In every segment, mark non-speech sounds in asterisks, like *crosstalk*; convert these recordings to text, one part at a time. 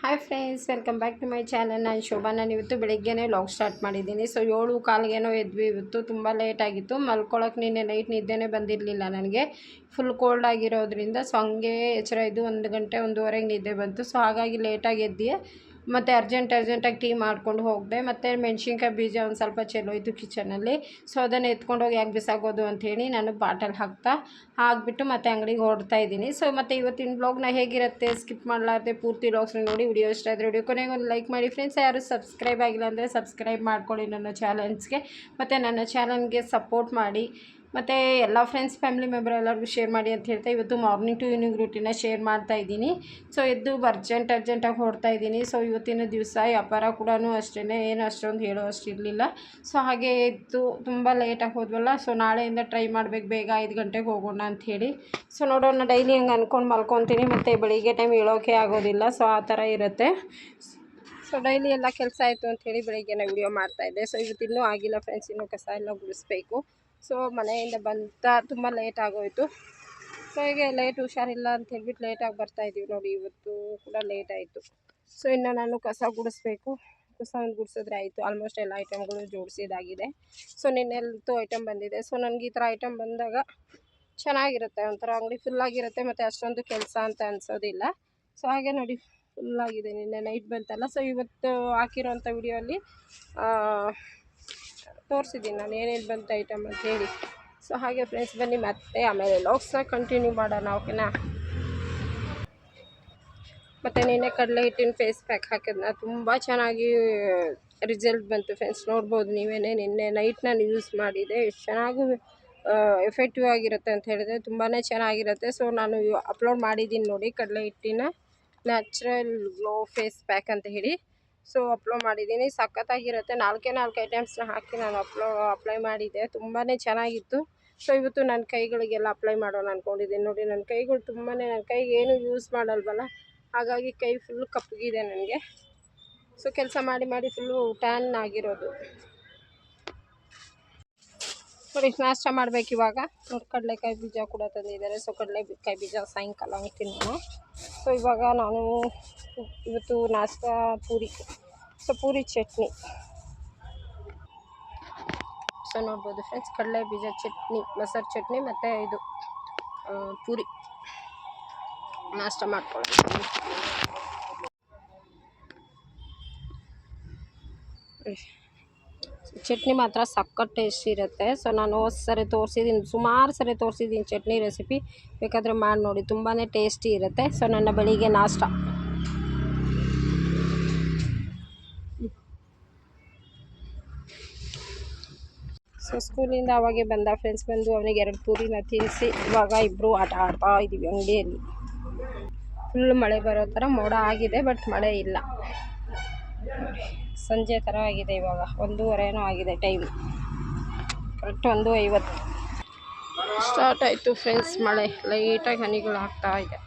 Hi friends welcome back to my channel ನಾನು ಶೋಭಾ. ನಾನು ಇವತ್ತು ಬೆಳಿಗ್ಗೆನೇ ಲಾಗ್ ಸ್ಟಾರ್ಟ್ ಮಾಡಿದ್ದೀನಿ. ಸೊ ಏಳು ಕಾಲಿಗೆನೋ ಎದ್ವಿ ಇವತ್ತು. ತುಂಬ ಲೇಟ್ ಆಗಿತ್ತು. ಮಲ್ಕೊಳಕ್ಕೆ ನಿನ್ನೆ ನೈಟ್ ನಿದ್ದೆನೇ ಬಂದಿರಲಿಲ್ಲ ನನಗೆ. ಫುಲ್ ಕೋಲ್ಡ್ ಆಗಿರೋದ್ರಿಂದ ಸೊ ಹಂಗೆ ಎಚ್ಚರ ಇದ್ದು ಒಂದು ಗಂಟೆ, ಒಂದೂವರೆಗೆ ನಿದ್ದೆ ಬಂತು. ಸೊ ಹಾಗಾಗಿ ಲೇಟಾಗಿ ಎದ್ದಿ ಮತ್ತು ಅರ್ಜೆಂಟ್ ಅರ್ಜೆಂಟಾಗಿ ಟೀ ಮಾಡ್ಕೊಂಡು ಹೋಗಿದೆ, ಮತ್ತು ಮೆಣಸಿನ್ಕಾಯಿ ಬೀಜ ಒಂದು ಸ್ವಲ್ಪ ಚೆಲ್ಲೋಯ್ತು ಕಿಚನಲ್ಲಿ ಸೊ ಅದನ್ನು ಎತ್ಕೊಂಡೋಗಿ ಯಾಕೆ ಬಿಸಾಕೋದು ಅಂಥೇಳಿ ನಾನು ಬಾಟಲ್ ಹಾಕ್ತಾ ಹಾಕ್ಬಿಟ್ಟು ಮತ್ತು ಅಂಗಡಿಗೆ ಹೊರಡ್ತಾ ಇದ್ದೀನಿ. ಸೊ ಮತ್ತು ಇವತ್ತಿನ ಬ್ಲಾಗ್ನ ಹೇಗಿರುತ್ತೆ? ಸ್ಕಿಪ್ ಮಾಡಲಾರ್ದೆ ಪೂರ್ತಿ ಬ್ಲಾಗ್ಸ್ನ ನೋಡಿ. ವಿಡಿಯೋ ಇಷ್ಟ ಆದರೆ ವಿಡಿಯೋ ಕೊನೆಗೆ ಒಂದು ಲೈಕ್ ಮಾಡಿ. ಫ್ರೆಂಡ್ಸ್ ಯಾರು ಸಬ್ಸ್ಕ್ರೈಬ್ ಆಗಿಲ್ಲ ಅಂದರೆ ಸಬ್ಸ್ಕ್ರೈಬ್ ಮಾಡ್ಕೊಳ್ಳಿ ನನ್ನ ಚಾನಲ್ಸ್ಗೆ ಮತ್ತು ನನ್ನ ಚಾನಲ್ಗೆ ಸಪೋರ್ಟ್ ಮಾಡಿ. ಮತ್ತು ಎಲ್ಲ ಫ್ರೆಂಡ್ಸ್ ಫ್ಯಾಮಿಲಿ ಮೆಂಬರ್ ಎಲ್ಲರಿಗೂ ಶೇರ್ ಮಾಡಿ ಅಂತ ಹೇಳ್ತಾ ಇವತ್ತು ಮಾರ್ನಿಂಗ್ ಟು ಈವ್ನಿಂಗ್ ರೂಟೀನ ಶೇರ್ ಮಾಡ್ತಾ ಇದ್ದೀನಿ. ಸೊ ಎದ್ದು ಅರ್ಜೆಂಟ್ ಅರ್ಜೆಂಟಾಗಿ ಹೊರಡ್ತಾ ಇದ್ದೀನಿ. ಸೊ ಇವತ್ತಿನ ದಿವಸ ವ್ಯಾಪಾರ ಕೂಡ ಅಷ್ಟೇ ಏನು ಅಷ್ಟೊಂದು ಹೇಳೋ ಅಷ್ಟು ಇರಲಿಲ್ಲ. ಸೊ ಹಾಗೆ ಇತ್ತು ತುಂಬ ಲೇಟಾಗಿ ಹೋದ್ವಲ್ಲ ಸೊ ನಾಳೆಯಿಂದ ಟ್ರೈ ಮಾಡಬೇಕು, ಬೇಗ ಐದು ಗಂಟೆಗೆ ಹೋಗೋಣ ಅಂಥೇಳಿ ಸೊ ನೋಡೋಣ ಡೈಲಿ ಹಂಗೆ ಅಂದ್ಕೊಂಡು ಮಲ್ಕೊತೀನಿ, ಮತ್ತು ಬೆಳಿಗ್ಗೆ ಟೈಮ್ ಹೇಳೋಕೆ ಆಗೋದಿಲ್ಲ. ಸೊ ಆ ಥರ ಇರುತ್ತೆ. ಸೊ ಡೈಲಿ ಎಲ್ಲ ಕೆಲಸ ಆಯಿತು ಅಂಥೇಳಿ ನಾನು ವಿಡಿಯೋ ಮಾಡ್ತಾಯಿದ್ದೆ ಸೊ ಇವತ್ತಿನ್ನೂ ಆಗಿಲ್ಲ ಫ್ರೆಂಡ್ಸ್ ಇನ್ನೂ ಕಸ ಎಲ್ಲ ಗುಡಿಸ್ಬೇಕು. ಸೊ ಮನೆಯಿಂದ ಬಂತ ತುಂಬ ಲೇಟ್ ಆಗೋಯಿತು. ಸೊ ಹೀಗೆ ಲೇಟ್ ಹುಷಾರಿಲ್ಲ ಅಂತ ಹೇಳ್ಬಿಟ್ಟು ಲೇಟಾಗಿ ಬರ್ತಾಯಿದ್ದೀವಿ ನೋಡಿ, ಇವತ್ತು ಕೂಡ ಲೇಟ್ ಆಯಿತು. ಸೊ ಇನ್ನು ನಾನು ಕಸ ಗುಡಿಸ್ಬೇಕು. ಕಸ ಒಂದು ಗುಡಿಸಿದ್ರೆ ಆಯಿತು. ಆಲ್ಮೋಸ್ಟ್ ಎಲ್ಲ ಐಟಮ್ಗಳು ಜೋಡಿಸಿದಾಗಿದೆ. ಸೊ ನಿನ್ನೆಲ್ತು ಐಟಮ್ ಬಂದಿದೆ. ಸೊ ನನಗೆ ಈ ಥರ ಐಟಮ್ ಬಂದಾಗ ಚೆನ್ನಾಗಿರುತ್ತೆ. ಒಂಥರ ಅಂಗಡಿ ಫುಲ್ಲಾಗಿರುತ್ತೆ ಮತ್ತು ಅಷ್ಟೊಂದು ಕೆಲಸ ಅಂತ ಅನಿಸೋದಿಲ್ಲ. ಸೊ ಹಾಗೆ ನೋಡಿ ಫುಲ್ಲಾಗಿದೆ ನಿನ್ನೆ ನೈಟ್ ಬಂತಲ್ಲ. ಸೊ ಇವತ್ತು ಹಾಕಿರೋಂಥ ವಿಡಿಯೋಲ್ಲಿ ತೋರಿಸಿದ್ದೀನಿ. ನಾನು ಏನೇನು ಬಂತು ಐಟಮ್ ಅಂತ ಹೇಳಿ. ಸೊ ಹಾಗೆ ಫ್ರೆಂಡ್ಸ್ ಬನ್ನಿ ಮತ್ತೆ ಆಮೇಲೆ ಲಾಗ್ಸ್ನ ಕಂಟಿನ್ಯೂ ಮಾಡೋಣ ಓಕೆನಾ ಮತ್ತು ನಿನ್ನೆ ಕಡಲೆ ಹಿಟ್ಟಿನ ಫೇಸ್ ಪ್ಯಾಕ್ ಹಾಕಿದ್ನ. ತುಂಬ ಚೆನ್ನಾಗಿ ರಿಸಲ್ಟ್ ಬಂತು ಫ್ರೆಂಡ್ಸ್ ನೋಡ್ಬೋದು ನೀವೇ ನಿನ್ನೆ ನೈಟ್ ನಾನು ಯೂಸ್ ಮಾಡಿದೆ. ಎಷ್ಟು ಚೆನ್ನಾಗಿ ಎಫೆಕ್ಟಿವ್ ಆಗಿರುತ್ತೆ ಅಂತ ಹೇಳಿದ್ರೆ ತುಂಬಾ ಚೆನ್ನಾಗಿರುತ್ತೆ. ಸೊ ನಾನು ಅಪ್ಲೋಡ್ ಮಾಡಿದ್ದೀನಿ ನೋಡಿ ಕಡಲೆ ಹಿಟ್ಟಿನ ನ್ಯಾಚುರಲ್ ಗ್ಲೋ ಫೇಸ್ ಪ್ಯಾಕ್ ಅಂತ ಹೇಳಿ. ಸೊ ಅಪ್ಲೋಡ್ ಮಾಡಿದ್ದೀನಿ. ಸಖತ್ತಾಗಿರುತ್ತೆ. ನಾಲ್ಕೇ ನಾಲ್ಕು ಐಟಮ್ಸ್ನ ಹಾಕಿ ನಾನು ಅಪ್ಲೋ ಅಪ್ಲೈ ಮಾಡಿದ್ದೆ. ತುಂಬಾ ಚೆನ್ನಾಗಿತ್ತು. ಸೊ ಇವತ್ತು ನನ್ನ ಕೈಗಳಿಗೆಲ್ಲ ಅಪ್ಲೈ ಮಾಡೋಣ ಅಂದ್ಕೊಂಡಿದ್ದೀನಿ ನೋಡಿ ನನ್ನ ಕೈಗಳು ತುಂಬಾ ನನ್ನ ಕೈಗೆ ಏನು ಯೂಸ್ ಮಾಡಲ್ವಲ್ಲ? ಹಾಗಾಗಿ ಕೈ ಫುಲ್ ಕಪ್ಪಗಿದೆ ನನಗೆ. ಸೊ ಕೆಲಸ ಮಾಡಿ ಮಾಡಿ ಫುಲ್ಲು ಟ್ಯಾನ್ ಆಗಿರೋದು. ನೋಡಿ, ನಾಷ್ಟ ಮಾಡ್ಬೇಕು ಇವಾಗ. ನೋಡಿ, ಕಡಲೆಕಾಯಿ ಬೀಜ ಕೂಡ ತಂದಿದ್ದಾರೆ. ಸೊ ಕಡಲೆಕಾಯಿ ಬೀಜ ಸಾಯಂಕಾಲ ಹಾಕ್ತೀನಿ ನಾನು ಸೊ ಇವಾಗ ನಾನು ಇವತ್ತು ನಾಷ್ಟ ಪೂರಿ. ಸೊ ಪೂರಿ ಚಟ್ನಿ. ಸೊ ನೋಡ್ಬೋದು ಫ್ರೆಂಡ್ಸ್ ಕಡಲೆ ಬೀಜ ಚಟ್ನಿ, ಮೊಸರು ಚಟ್ನಿ ಮತ್ತು ಇದು ಪೂರಿ. ನಾಷ್ಟ ಮಾಡ್ಕೊಳ್ಳಿ ಚಟ್ನಿ ಮಾತ್ರ ಸಕ್ಕತ್ ಟೇಸ್ಟ್ ಇರುತ್ತೆ. ಸೊ ನಾನು ಹೋದ ಸರಿ ತೋರಿಸಿದ್ದೀನಿ ಸುಮಾರು ಸರಿ ತೋರಿಸಿದ್ದೀನಿ ಚಟ್ನಿ ರೆಸಿಪಿ ಬೇಕಾದರೆ ಮಾಡಿ ನೋಡಿ ತುಂಬಾ ಟೇಸ್ಟಿ ಇರುತ್ತೆ. ಸೊ ನನ್ನ ಬೆಳಿಗ್ಗೆ ನಾಷ್ಟ. ಸೊ ಸ್ಕೂಲಿಂದ ಅವಾಗೆ ಬಂದ ಫ್ರೆಂಡ್ಸ್ ಬಂದು ಅವನಿಗೆ ಎರಡು ಪೂರಿನ ತಿನ್ನಿಸಿ ಇವಾಗ ಇಬ್ಬರು ಆಟ ಆಡ್ತಾ ಇದ್ದೀವಿ ಅಂಗಡಿಯಲ್ಲಿ. ಫುಲ್ ಮಳೆ ಬರೋ ಥರ ಮೋಡ ಆಗಿದೆ ಬಟ್ ಮಳೆ ಇಲ್ಲ. ಸಂಜೆ ಥರ ಆಗಿದೆ ಇವಾಗ, ಒಂದೂವರೆನೂ ಆಗಿದೆ ಟೈಮ್ ಕರೆಕ್ಟ್ ಒಂದು ಐವತ್ತು ಸ್ಟಾರ್ಟ್ ಆಯಿತು ಫ್ರೆಂಡ್ಸ್ ಮಳೆ ಲೈಟಾಗಿ ಹನಿಗಳು ಆಗ್ತಾ ಇದೆ.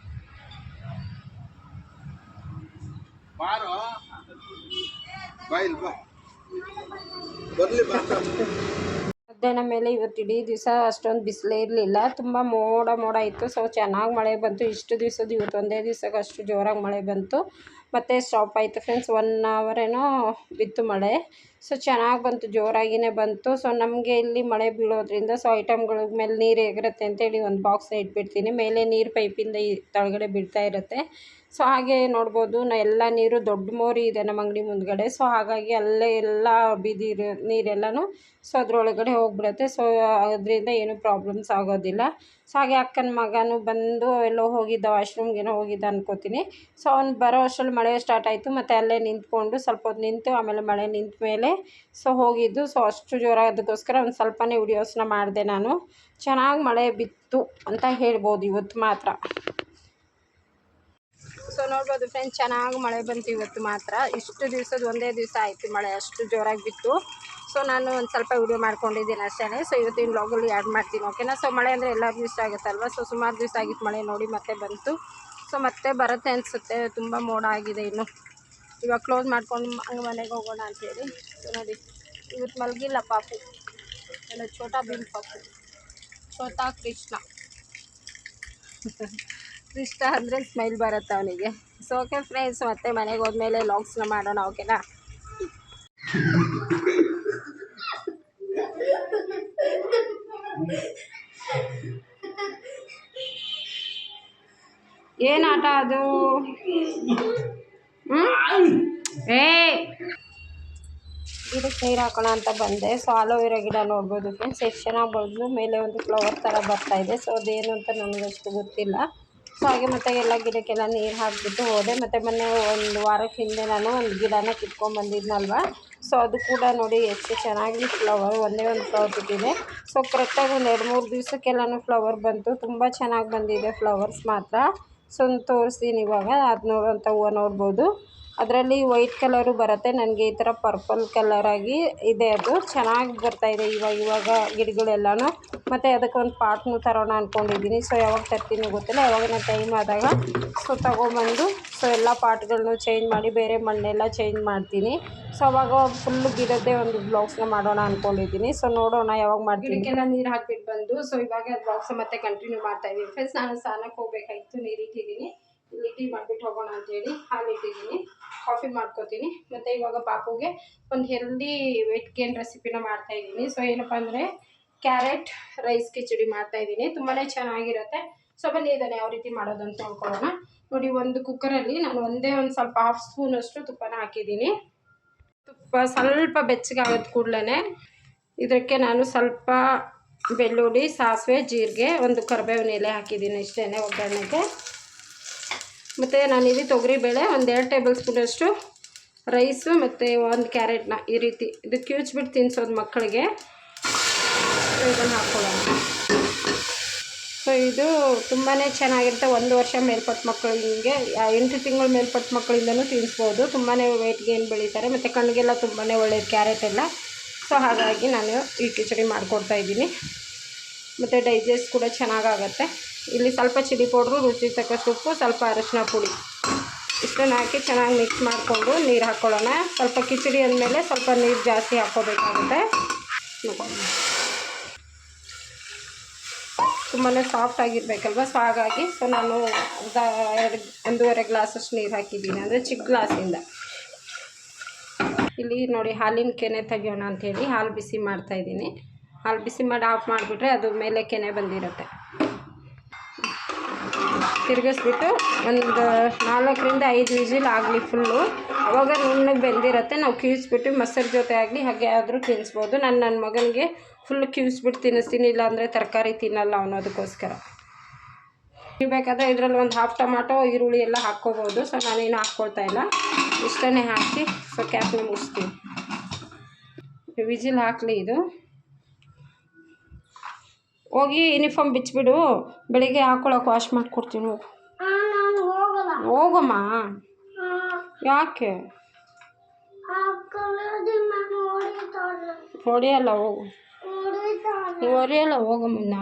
ಮಧ್ಯಾಹ್ನ ಮೇಲೆ ಇವತ್ತು ಇಡೀ ದಿವಸ ಅಷ್ಟೊಂದು ಬಿಸಿಲೇ ಇರಲಿಲ್ಲ. ತುಂಬ ಮೋಡ ಮೋಡ ಇತ್ತು. ಸೊ ಚೆನ್ನಾಗಿ ಮಳೆ ಬಂತು. ಇಷ್ಟು ದಿವಸದ ಇವತ್ತು ಒಂದೇ ದಿವ್ಸಕ್ಕೆ ಅಷ್ಟು ಜೋರಾಗಿ ಮಳೆ ಬಂತು. ಮತ್ತು ಸ್ಟಾಪ್ ಆಯಿತು ಫ್ರೆಂಡ್ಸ್ ಒನ್ ಅವರೇನೋ ಬಿತ್ತು ಮಳೆ. ಸೊ ಚೆನ್ನಾಗಿ ಬಂತು. ಜೋರಾಗಿಯೇ ಬಂತು. ಸೊ ನಮಗೆ ಇಲ್ಲಿ ಮಳೆ ಬೀಳೋದ್ರಿಂದ ಸೊ ಐಟಮ್ಗಳ ಮೇಲೆ ನೀರು ಎಗರುತ್ತೆ ಅಂತೇಳಿ ಒಂದು ಬಾಕ್ಸ್ನ ಇಟ್ಬಿಡ್ತೀನಿ. ಮೇಲೆ ನೀರು ಪೈಪಿಂದ ಈ ಕೆಳಗಡೆ ಬೀಳ್ತಾ ಇರುತ್ತೆ. ಸೊ ಹಾಗೆ ನೋಡ್ಬೋದು, ನಾ ಎಲ್ಲ ನೀರು ದೊಡ್ಡ ಮೋರಿ ಇದೆ ನಮ್ಮ ಅಂಗಡಿ ಮುಂದ್ಗಡೆ. ಸೊ ಹಾಗಾಗಿ ಅಲ್ಲೇ ಎಲ್ಲ ಬಿದಿರು ನೀರೆಲ್ಲನೂ ಸೊ ಅದರೊಳಗಡೆ ಹೋಗ್ಬಿಡುತ್ತೆ. ಸೊ ಅದರಿಂದ ಏನೂ ಪ್ರಾಬ್ಲಮ್ಸ್ ಆಗೋದಿಲ್ಲ. ಸೊ ಹಾಗೆ ಅಕ್ಕನ ಮಗನೂ ಬಂದು ಎಲ್ಲೋ ಹೋಗಿದ್ದ, ವಾಶ್ರೂಮ್ಗೇನೋ ಹೋಗಿದ್ದ ಅನ್ಕೋತೀನಿ. ಸೊ ಅವ್ನು ಬರೋ ಅಷ್ಟರಲ್ಲಿ ಮಳೆ ಸ್ಟಾರ್ಟ್ ಆಯಿತು. ಮತ್ತು ಅಲ್ಲೇ ನಿಂತ್ಕೊಂಡು ಸ್ವಲ್ಪ ಹೊತ್ತು ನಿಂತು, ಆಮೇಲೆ ಮಳೆ ನಿಂತ ಮೇಲೆ ಸೊ ಹೋಗಿದ್ದು. ಸೊ ಅಷ್ಟು ಜೋರಾದಕ್ಕೋಸ್ಕರ ಒಂದು ಸ್ವಲ್ಪನೇ ವಿಡಿಯೋಸ್ನ ಮಾಡಿದೆ ನಾನು. ಚೆನ್ನಾಗಿ ಮಳೆ ಬಿತ್ತು ಅಂತ ಹೇಳ್ಬೋದು ಇವತ್ತು ಮಾತ್ರ. ಸೊ ನೋಡ್ಬೋದು ಫ್ರೆಂಡ್ಸ್ ಚೆನ್ನಾಗಿ ಮಳೆ ಬಂತು ಇವತ್ತು ಮಾತ್ರ. ಇಷ್ಟು ದಿವಸದ ಒಂದೇ ದಿವಸ ಆಯಿತು ಮಳೆ, ಅಷ್ಟು ಜೋರಾಗಿ ಬಿತ್ತು. ಸೊ ನಾನು ಒಂದು ಸ್ವಲ್ಪ ವೀಡಿಯೋ ಮಾಡ್ಕೊಂಡಿದ್ದೀನಿ ಅಷ್ಟೇ ಸೊ ಇವತ್ತಿನ ಬ್ಲಾಗಲ್ಲಿ ಆ್ಯಡ್ ಮಾಡ್ತೀನಿ ಓಕೆನಾ ಸೊ ಮಳೆ ಅಂದರೆ ಎಲ್ಲರಿಗೂ ಇಷ್ಟ ಆಗುತ್ತಲ್ವ? ಸೊ ಸುಮಾರು ದಿವಸ ಆಗಿತ್ತು ಮಳೆ ನೋಡಿ, ಮತ್ತೆ ಬಂತು. ಸೊ ಮತ್ತೆ ಬರುತ್ತೆ ಅನಿಸುತ್ತೆ, ತುಂಬ ಮೋಡ ಆಗಿದೆ ಇನ್ನು. ಇವಾಗ ಕ್ಲೋಸ್ ಮಾಡ್ಕೊಂಡು ಹಂಗೆ ಮನೆಗೆ ಹೋಗೋಣ ಅಂತೇಳಿ ಸೊ ನೋಡಿ ಇವತ್ತು ಮಲಗಿಲ್ಲ ಪಾಪು. ಎಲ್ಲ ಛೋಟಾ ಭೀಮ್ ಪಾಪು. ಛೋಟಾ ಕೃಷ್ಣ. *laughs* ಇಷ್ಟ ಅಂದರೆ ಸ್ಮೈಲ್ ಬರುತ್ತೆ ಅವನಿಗೆ. ಸೊ ಓಕೆ ಫ್ರೆಂಡ್ಸ್ ಮತ್ತೆ ಮನೆಗೆ ಹೋದ್ಮೇಲೆ ಲಾಗ್ಸ್ನ ಮಾಡೋಣ ಓಕೆನಾ ಏನು ಆಟ ಅದು? ಏ! ಗಿಡಕ್ಕೆ ನೀರು ಹಾಕೋಣ ಅಂತ ಬಂದೆ. ಸೊ ಅಲೋವೆರಾ ಗಿಡ ನೋಡ್ಬೋದು ಫ್ರೆಂಡ್ಸ್ ಎಷ್ಟು ಚೆನ್ನಾಗಿ ಬೆಳೆದು, ಮೇಲೆ ಒಂದು ಫ್ಲವರ್ ಥರ ಬರ್ತಾ ಇದೆ. ಸೊ ಅದೇನು ಅಂತ ನನಗಷ್ಟು ಗೊತ್ತಿಲ್ಲ. ಸೊ ಹಾಗೆ ಮತ್ತೆ ಎಲ್ಲ ಗಿಡಕ್ಕೆಲ್ಲ ನೀರು ಹಾಕಿಬಿಟ್ಟು ಹೋದೆ. ಮತ್ತು ಮೊನ್ನೆ ಒಂದು ವಾರಕ್ಕೆ ಹಿಂದೆ ನಾನು ಒಂದು ಗಿಡನ ಕಿತ್ಕೊಂಡ್ಬಂದಿದ್ನಲ್ವ ಸೊ ಅದು ಕೂಡ ನೋಡಿ ಎಷ್ಟು ಚೆನ್ನಾಗಿ ಫ್ಲವರ್, ಒಂದೇ ಒಂದು ಫ್ಲವರ್ ಬಿಟ್ಟಿದೆ ಸೊ ಕರೆಕ್ಟಾಗಿ ಒಂದು ಎರಡು ಮೂರು ದಿವಸಕ್ಕೆಲ್ಲ ಫ್ಲವರ್ ಬಂತು. ತುಂಬ ಚೆನ್ನಾಗಿ ಬಂದಿದೆ ಫ್ಲವರ್ಸ್ ಮಾತ್ರ. ಸೊ ತೋರಿಸ್ತೀನಿ ಇವಾಗ. ಅದು ನೋಡುವಂಥ ಹೂವು ನೋಡ್ಬೋದು. ಅದರಲ್ಲಿ ವೈಟ್ ಕಲರು ಬರುತ್ತೆ. ನನಗೆ ಈ ಥರ ಪರ್ಪಲ್ ಕಲರ್ ಆಗಿ ಇದೆ ಅದು. ಚೆನ್ನಾಗಿ ಬರ್ತಾ ಇದೆ ಇವಾಗ ಇವಾಗ ಗಿಡಗಳೆಲ್ಲನೂ. ಮತ್ತು ಅದಕ್ಕೊಂದು ಪಾಟ್ನು ತರೋಣ ಅಂದ್ಕೊಂಡಿದ್ದೀನಿ ಸೊ ಯಾವಾಗ ತರ್ತೀನಿ ಗೊತ್ತಿಲ್ಲ. ಯಾವಾಗ ಟೈಮ್ ಆದಾಗ ಸೊ ತಗೊಂಬಂದು ಸೊ ಎಲ್ಲ ಪಾಟ್ಗಳನ್ನು ಚೇಂಜ್ ಮಾಡಿ, ಬೇರೆ ಮಣ್ಣೆಲ್ಲ ಚೇಂಜ್ ಮಾಡ್ತೀನಿ. ಸೊ ಅವಾಗ ಫುಲ್ ಗಿಡದ್ದೇ ಒಂದು ಬ್ಲಾಗ್ಸ್ನ ಮಾಡೋಣ ಅಂದ್ಕೊಂಡಿದ್ದೀನಿ ಸೊ ನೋಡೋಣ ಯಾವಾಗ ಮಾಡ್ತೀನಿ. ಗಿಡಕ್ಕೆಲ್ಲ ನೀರು ಹಾಕ್ಬಿಟ್ಟು ಬಂದು ಸೊ ಇವಾಗ ಬ್ಲಾಗ್ಸ್ ಮತ್ತೆ ಕಂಟಿನ್ಯೂ ಮಾಡ್ತಾ ಇದ್ದೀನಿ ಫ್ರೆಂಡ್ಸ್ ನಾನು ಸ್ನಾನಕ್ಕೆ ಹೋಗ್ಬೇಕಾಗಿತ್ತು ನೀರು ಇಟ್ಟಿದ್ದೀನಿ ಮಾಡ್ಬಿಟ್ಟು ಹೋಗೋಣ ಅಂತೇಳಿ ಹಾಲು ಇಟ್ಟಿದ್ದೀನಿ ಕಾಫಿ ಮಾಡ್ಕೋತೀನಿ. ಮತ್ತು ಇವಾಗ ಪಾಪುಗೆ ಒಂದು ಹೆಲ್ದಿ ವೆಟ್ ಗೇನ್ ರೆಸಿಪಿನ ಮಾಡ್ತಾ ಇದ್ದೀನಿ ಸೊ ಏನಪ್ಪ ಅಂದರೆ ಕ್ಯಾರೆಟ್ ರೈಸ್ ಕಿಚಡಿ ಮಾಡ್ತಾ ಇದ್ದೀನಿ ತುಂಬಾ ಚೆನ್ನಾಗಿರುತ್ತೆ. ಸೊ ಬನ್ನಿ ಇದನ್ನು ಯಾವ ರೀತಿ ಮಾಡೋದು ಅಂತ ನೋಡ್ಕೊಳ್ಳೋಣ ನೋಡಿ, ಒಂದು ಕುಕ್ಕರಲ್ಲಿ ನಾನು ಒಂದೇ ಒಂದು ಸ್ವಲ್ಪ ಹಾಫ್ ಸ್ಪೂನಷ್ಟು ತುಪ್ಪನ ಹಾಕಿದ್ದೀನಿ ತುಪ್ಪ ಸ್ವಲ್ಪ ಬೆಚ್ಚಗೆ ಆಗೋದ್ ಕೂಡಲೇ ಇದಕ್ಕೆ ನಾನು ಸ್ವಲ್ಪ ಬೆಳ್ಳುಳ್ಳಿ, ಸಾಸಿವೆ, ಜೀರಿಗೆ, ಒಂದು ಕರಿಬೇವಿನ ಎಲೆ ಹಾಕಿದ್ದೀನಿ ಇಷ್ಟೇ ಒಗ್ಗರಣೆಗೆ. ಮತ್ತು ನಾನಿಲ್ಲಿ ತೊಗರಿಬೇಳೆ ಒಂದು ಎರಡು ಟೇಬಲ್ ಸ್ಪೂನಷ್ಟು ರೈಸು ಮತ್ತು ಒಂದು ಕ್ಯಾರೆಟ್ನ ಈ ರೀತಿ. ಇದು ಕ್ಯೂಚ್ಬಿಟ್ಟು ತಿನ್ನಿಸೋದು ಮಕ್ಕಳಿಗೆ. ಇದನ್ನು ಹಾಕ್ಕೊಳ್ಳೋಣ ಸೊ, ಇದು ತುಂಬಾ ಚೆನ್ನಾಗಿರುತ್ತೆ. ಒಂದು ವರ್ಷ ಮೇಲ್ಪಟ್ಟ ಮಕ್ಕಳಿಗೆ ಎಂಟು ತಿಂಗಳು ಮೇಲ್ಪಟ್ಟ ಮಕ್ಕಳಿಂದಲೂ ತಿನ್ನಿಸ್ಬೋದು ತುಂಬಾ ವೆಯ್ಟ್ ಗೇನ್ ಬೆಳೀತಾರೆ. ಮತ್ತು ಕಣ್ಣಿಗೆಲ್ಲ ತುಂಬಾ ಒಳ್ಳೆಯದು ಕ್ಯಾರೆಟ್ ಎಲ್ಲ. ಸೊ, ಹಾಗಾಗಿ ನಾನು ಈ ಕಿಚಡಿ ಮಾಡಿಕೊಡ್ತಾ ಇದ್ದೀನಿ. ಮತ್ತು ಡೈಜೆಸ್ಟ್ ಕೂಡ ಚೆನ್ನಾಗಾಗತ್ತೆ. ಇಲ್ಲಿ ಸ್ವಲ್ಪ ಚಿಲ್ಲಿ ಪೌಡ್ರು, ರುಚಿ ತಕ್ಕಷ್ಟು ಉಪ್ಪು, ಸ್ವಲ್ಪ ಅರಶಿನ ಪುಡಿ. ಇಷ್ಟನ್ನು ಹಾಕಿ ಚೆನ್ನಾಗಿ ಮಿಕ್ಸ್ ಮಾಡಿಕೊಂಡು ನೀರು ಹಾಕ್ಕೊಳ್ಳೋಣ ಸ್ವಲ್ಪ ಕಿಚಡಿ ಅಂದಮೇಲೆ ಸ್ವಲ್ಪ ನೀರು ಜಾಸ್ತಿ ಹಾಕ್ಕೋಬೇಕಾಗುತ್ತೆ. ತುಂಬಾ ಸಾಫ್ಟ್ ಆಗಿರಬೇಕಲ್ವ? ಸೊ ಹಾಗಾಗಿ ಸೊ ನಾನು ಎರಡು, ಒಂದೂವರೆ ಗ್ಲಾಸಷ್ಟು ನೀರು ಹಾಕಿದ್ದೀನಿ. ಅಂದರೆ ಚಿಕ್ಕ ಗ್ಲಾಸಿಂದ. ಇಲ್ಲಿ ನೋಡಿ ಹಾಲಿನ ಕೆನೆ ತೆಗಿಯೋಣ ಅಂಥೇಳಿ ಹಾಲು ಬಿಸಿ ಮಾಡ್ತಾಯಿದ್ದೀನಿ ಹಾಲು ಬಿಸಿ ಮಾಡಿ ಆಫ್ ಮಾಡಿಬಿಟ್ರೆ ಅದು ಮೇಲೆ ಕೆನೆ ಬಂದಿರುತ್ತೆ. ತಿರುಗಿಸ್ಬಿಟ್ಟು ಒಂದು ನಾಲ್ಕರಿಂದ ಐದು ವಿಸಿಲ್ ಆಗಲಿ ಫುಲ್ಲು ಅವಾಗ ನುಣ್ಣಗೆ ಬೆಂದಿರುತ್ತೆ, ನಾವು ಕಿವಿಸ್ಬಿಟ್ಟು ಮೊಸರು ಜೊತೆ ಆಗಲಿ ಹಾಗೆ ಆದರೂ ತಿನ್ನಿಸ್ಬೋದು ನಾನು ನನ್ನ ಮಗನಿಗೆ ಫುಲ್ ಕಿವಿಸ್ಬಿಟ್ಟು ತಿನ್ನಿಸ್ತೀನಿ, ಇಲ್ಲಾಂದರೆ ತರಕಾರಿ ತಿನ್ನಲ್ಲ ಅನ್ನೋದಕ್ಕೋಸ್ಕರ. ನೀವು ಬೇಕಾದರೆ ಇದರಲ್ಲಿ ಒಂದು ಹಾಫ್ ಟೊಮಾಟೊ, ಈರುಳ್ಳಿ ಎಲ್ಲ ಹಾಕ್ಕೋಬೋದು. ಸೊ ನಾನೇನು ಹಾಕ್ಕೊಳ್ತಾ ಇಲ್ಲ. ಇಷ್ಟನ್ನೇ ಹಾಕಿ ಸೊ ಕ್ಯಾಪ್ನ ಮುಗಿಸ್ತೀನಿ ವಿಜಿಲ್ ಹಾಕಲಿ ಇದು. ಹೋಗಿ ಯೂನಿಫಾರ್ಮ್ ಬಿಚ್ಚಿಬಿಡು ಬೆಳಿಗ್ಗೆ ಹಾಕೊಳಕ್ಕೆ ವಾಶ್ ಮಾಡಿಕೊಡ್ತೀನಿ ಹೋಗು. ಹೋಗಮ್ಮ. ಯಾಕೆ? ಹೊಡೆಯಲ್ಲ ಹೋಗು. ಹೊಡೆಯಲ್ಲ ಹೋಗಮ್ಮನ್ನ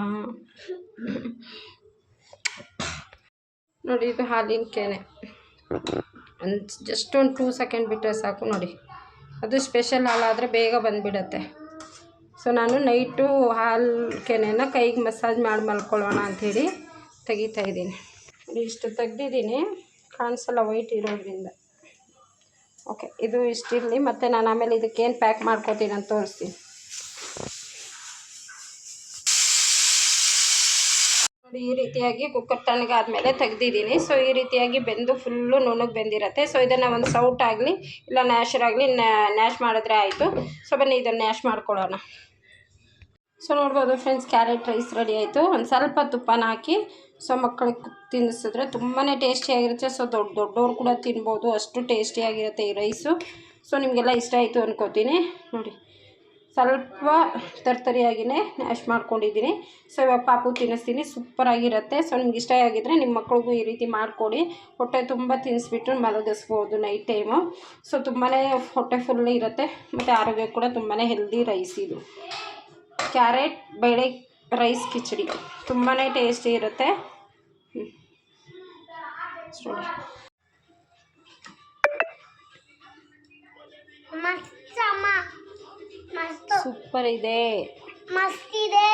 ನೋಡಿ ಇದು ಹಾಲಿನ ಕೆನೆ. ಒಂದು ಜಸ್ಟ್ ಒಂದು ಟೂ ಸೆಕೆಂಡ್ ಬಿಟ್ಟರೆ ಸಾಕು ನೋಡಿ. ಅದು ಸ್ಪೆಷಲ್ ಹಾಲಾದರೆ ಬೇಗ ಬಂದುಬಿಡತ್ತೆ. ಸೊ ನಾನು ನೈಟು ಹಾಲು ಕೆನೆನ ಕೈಗೆ ಮಸಾಜ್ ಮಾಡಿ ಮಲ್ಕೊಳ್ಳೋಣ ಅಂಥೇಳಿ ತೆಗಿತಾ ಇದ್ದೀನಿ. ನೋಡಿ, ಇಷ್ಟು ತೆಗ್ದಿದ್ದೀನಿ. ಕಾಣಿಸಲ್ಲ ವೈಟ್ ಇರೋದ್ರಿಂದ. ಓಕೆ, ಇದು ಇಷ್ಟಿರಲಿ ಮತ್ತು ನಾನು ಆಮೇಲೆ ಇದಕ್ಕೇನು ಪ್ಯಾಕ್ ಮಾಡ್ಕೋತೀನಿ ಅಂತ ತೋರಿಸ್ತೀನಿ. ನೋಡಿ, ಈ ರೀತಿಯಾಗಿ ಕುಕ್ಕರ್ ತಣ್ಣಗಾದ್ಮೇಲೆ ತೆಗ್ದಿದ್ದೀನಿ. ಸೊ, ಈ ರೀತಿಯಾಗಿ ಬೆಂದು ಫುಲ್ಲು ನುಣ್ಣಗೆ ಬೆಂದಿರತ್ತೆ. ಸೊ, ಇದನ್ನು ಒಂದು ಸೌಟ್ ಆಗಲಿ, ಇಲ್ಲ ನ್ಯಾಶರಾಗಲಿ ನ್ಯಾಶ್ ಮಾಡಿದ್ರೆ ಆಯಿತು. ಸೊ, ಬನ್ನಿ, ಇದನ್ನು ನ್ಯಾಶ್ ಮಾಡ್ಕೊಳ್ಳೋಣ. ಸೊ ನೋಡ್ಬೋದು ಫ್ರೆಂಡ್ಸ್ ಕ್ಯಾರೆಟ್ ರೈಸ್ ರೆಡಿ ಆಯಿತು. ಒಂದು ಸ್ವಲ್ಪ ತುಪ್ಪನ ಹಾಕಿ, ಸೊ ಮಕ್ಕಳಿಗೆ ತಿನ್ನಿಸಿದ್ರೆ ತುಂಬಾ ಟೇಸ್ಟಿಯಾಗಿರುತ್ತೆ ಸೊ ದೊಡ್ಡ ದೊಡ್ಡವ್ರು ಕೂಡ ತಿನ್ಬೋದು, ಅಷ್ಟು ಟೇಸ್ಟಿಯಾಗಿರುತ್ತೆ ಈ ರೈಸು ಸೊ ನಿಮಗೆಲ್ಲ ಇಷ್ಟ ಆಯಿತು ಅಂದ್ಕೋತೀನಿ ನೋಡಿ, ಸ್ವಲ್ಪ ತರ್ತರಿಯಾಗಿಯೇ ನ್ಯಾಶ್ ಮಾಡ್ಕೊಂಡಿದ್ದೀನಿ. ಸೊ ಇವಾಗ ಪಾಪು ತಿನ್ನಿಸ್ತೀನಿ ಸೂಪರಾಗಿರುತ್ತೆ ಸೊ ನಿಮ್ಗೆ ಇಷ್ಟ ಆಗಿದ್ದರೆ ನಿಮ್ಮ ಮಕ್ಳಿಗೂ ಈ ರೀತಿ ಮಾಡಿಕೊಡಿ. ಹೊಟ್ಟೆ ತುಂಬ ತಿನ್ನಿಸ್ಬಿಟ್ಟು ಮಲಗಿಸ್ಬೋದು ನೈಟ್ ಟೈಮು ಸೊ ತುಂಬಾ ಹೊಟ್ಟೆ ಫುಲ್ ಇರುತ್ತೆ. ಮತ್ತು ಆರೋಗ್ಯ ಕೂಡ ತುಂಬಾ ಹೆಲ್ದಿ ರೈಸ್ ಇದು. ಕ್ಯಾರೆಟ್, ಬೇಳೆ ರೈಸ್ ಕಿಚಡಿ. ತುಂಬಾ ಟೇಸ್ಟಿ ಇರುತ್ತೆ. ಸೂಪರ್ ಇದೆ. ಮಸ್ತ್ ಇದೆ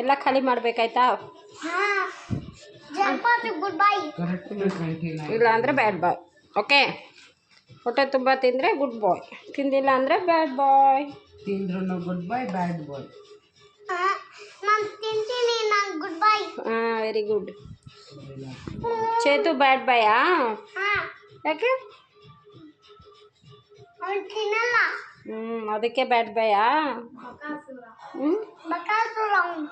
ಎಲ್ಲ ಖಾಲಿ ಮಾಡ್ಬೇಕಾಯ್ತಾ? ಇಲ್ಲ ಅಂದರೆ ಬ್ಯಾಡ್ ಬಾಯ್. ಓಕೆ? ಹೊಟ್ಟೆ ತುಂಬ ತಿಂದರೆ ಗುಡ್ ಬಾಯ್. ತಿಂದಿಲ್ಲ ಅಂದರೆ ಬ್ಯಾಡ್ ಬಾಯ್. ತಿಂದ್ರು ಗುಡ್ ಬೈ ಬ್ಯಾಡ್ ಬಾಯ್ ನಾನು ತಿಂತೀನಿ ನಾನು ಗುಡ್ ಬೈ ಹಾಂ ವೆರಿ ಗುಡ್ ಚೇತು ಬ್ಯಾಡ್ ಬಾಯಾ ಹಾ. ಯಾಕೆ? ಅವ್ನು ತಿನ್ನಲ್ಲ. ಹ್ಞೂ ಅದಕ್ಕೆ ಬ್ಯಾಡ್ ಬಾಯಾ ಹ್ಞೂ ಬಕಾಸುರ ಅವ್ನು.